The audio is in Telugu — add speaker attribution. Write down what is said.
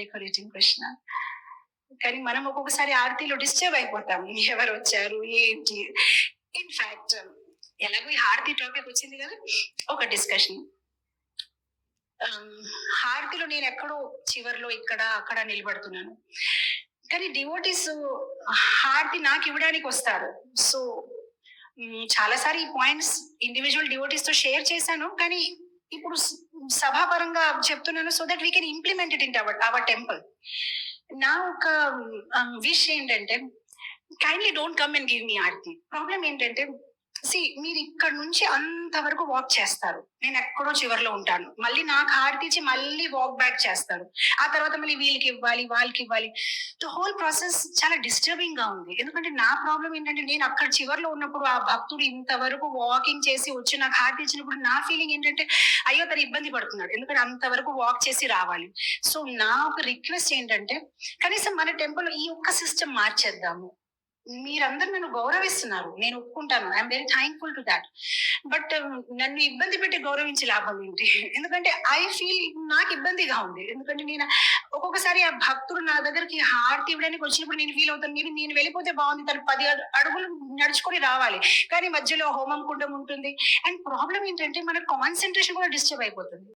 Speaker 1: డెకరేటింగ్ ప్రశ్న. కానీ మనం ఒక్కొక్కసారి ఆర్తిలో డిస్టర్బ్ అయిపోతాం. ఎవరు వచ్చారు ఏంటి? ఇన్ఫాక్ట్ ఎలాగో ఈ హారతి టాపిక్ వచ్చింది కదా ఒక డిస్కషన్ హారతిలో నేను ఎక్కడో చివర్లో ఇక్కడ అక్కడ నిలబడుతున్నాను. కానీ డివోటీస్ హారతి నాకు ఇవ్వడానికి వస్తారు. సో చాలాసారి ఈ పాయింట్స్ ఇండివిజువల్ డివోటీస్తో షేర్ చేశాను. కానీ ఇప్పుడు సభాపరంగా చెప్తున్నాను so that we can implement it in our our temple నా ఒక విష్ ఏంటంటే kindly don't come and give me aarti problem ఏంటంటే సి మీరు ఇక్కడ నుంచి అంతవరకు వాక్ చేస్తారు. నేను ఎక్కడో చివరిలో ఉంటాను. మళ్ళీ నాకు హారతి మళ్ళీ వాక్ బ్యాక్ చేస్తారు. ఆ తర్వాత మళ్ళీ వీళ్ళకి ఇవ్వాలి వాళ్ళకి ఇవ్వాలి. ద హోల్ ప్రాసెస్ చాలా డిస్టర్బింగ్గా ఉంది. ఎందుకంటే నా ప్రాబ్లం ఏంటంటే నేను అక్కడ చివరిలో ఉన్నప్పుడు ఆ భక్తుడు ఇంతవరకు వాకింగ్ చేసి వచ్చి నాకు హారతి ఇచ్చినప్పుడు నా ఫీలింగ్ ఏంటంటే అయ్యో తను ఇబ్బంది పడుతున్నాడు. ఎందుకంటే అంతవరకు వాక్ చేసి రావాలి. సో నా ఒక రిక్వెస్ట్ ఏంటంటే కనీసం మన టెంపుల్ ఈ ఒక్క సిస్టమ్ మార్చేద్దాము. మీరందరూ నన్ను గౌరవిస్తున్నారు. నేను ఒప్పుకుంటాను. I'm very thankful to that but నన్ను ఇబ్బంది పెట్టి గౌరవించే లాభం ఏంటి? ఎందుకంటే ఐ ఫీల్ నాకు ఇబ్బందిగా ఉంది. ఎందుకంటే నేను ఒక్కొక్కసారి ఆ భక్తుడు నా దగ్గరికి హారతి ఇవ్వడానికి వచ్చినప్పుడు నేను ఫీల్ అవుతాను. నేను నేను వెళ్ళిపోతే బాగుంది. తను పది అడుగులు నడుచుకొని రావాలి. కానీ మధ్యలో హోమం కుండం ఉంటుంది. అండ్ ప్రాబ్లం ఏంటంటే మన కాన్సన్ట్రేషన్ కూడా డిస్టర్బ్ అయిపోతుంది.